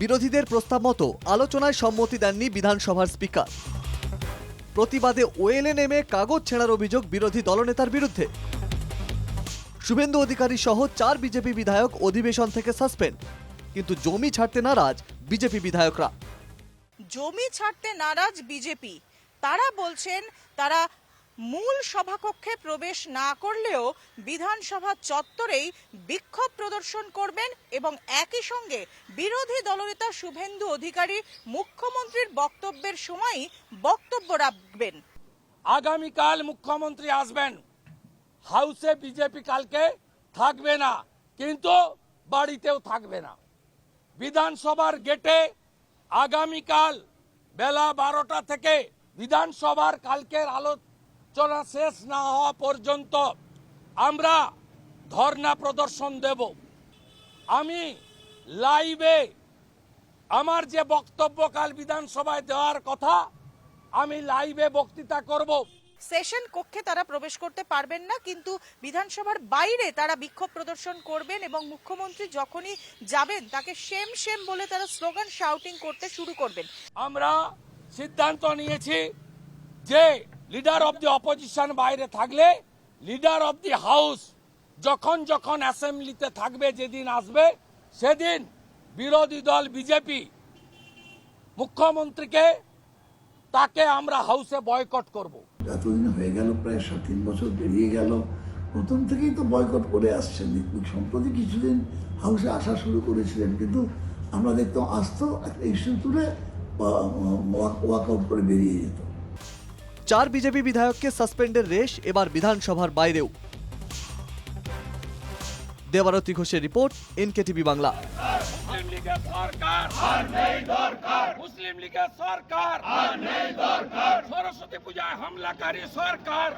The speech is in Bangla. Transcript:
বিরোধীদের প্রস্তাব মতো আলোচনায় সম্মতি দেননি বিধানসভার স্পিকার। প্রতিবাদে ওয়েলে নেমে কাগজ ছেঁড়ার অভিযোগ বিরোধী দলনেতার বিরুদ্ধে। শুভেন্দু অধিকারী সহ চার বিজেপি বিধায়ক অধিবেশন থেকে সাসপেন্ড। কিন্তু জমি ছাড়তে নারাজ বিজেপি বিধায়করা। জমি ছাড়তে নারাজ বিজেপি। তারা বলছেন, তারা মূল সভাকক্ষে প্রবেশ না করলেও বিধানসভা চত্বরেই বিক্ষোভ প্রদর্শন করবেন এবং একই সঙ্গে বিরোধী দলনেতা শুভেন্দু অধিকারী মুখ্যমন্ত্রীর বক্তব্যের সময়ই বক্তব্য রাখবেন। আগামীকাল মুখ্যমন্ত্রী আসবেন। হাউসে বিজেপি কালকে থাকবে না, কিন্তু বাড়িতেও থাকবে না। বিধানসভার গেটে আগামীকাল বেলা বারোটা থেকে বিধানসভার কালকের আলোচনা শেষ না হওয়া পর্যন্ত আমরা ধর্ণা প্রদর্শন দেব। আমি লাইভে আমার যে বক্তব্য কাল বিধানসভায় দেওয়ার কথা আমি লাইভে বক্তৃতা করব। সেশন কক্ষে তারা প্রবেশ করতে পারবেন না কিন্তু বিধানসভার বাইরে তারা বিক্ষোভ প্রদর্শন করবেন এবং মুখ্যমন্ত্রী যখনই যাবেন তাকে সেম সেম বলে তারা স্লোগান শাউটিং করতে শুরু করবেন। আমরা সিদ্ধান্ত নিয়েছি যে লিডার অব দি অপোজিশন বাইরে থাকলে লিডার অব দি হাউস যখন যখন অ্যাসেম্বলিতে থাকবে, যেদিন আসবে, সেদিন বিরোধী দল বিজেপি মুখ্যমন্ত্রীকে তাকে আমরা হাউসে বয়কট করব। এতদিন হয়ে গেল, প্রায় সাত তিন বছর পেরিয়ে গেল। প্রথম থেকেই তো বয়কট করে আসছেন। সম্প্রতি কিছুদিন হাউসে আসা শুরু করেছিলেন, কিন্তু আমরা দেখতাম আসতো একটা ইস্যু তুলে ওয়াক আউট করে বেরিয়ে যেত। চার বিজেপি বিধায়ককে সাসপেন্ডের রেশ এবার বিধানসভার বাইরেও। দেবারতী ঘোষের রিপোর্ট এনকে টিভি বাংলা। মুসলিম লীগের সরকার। সরস্বতী পূজায় হামলাকারী সরকার।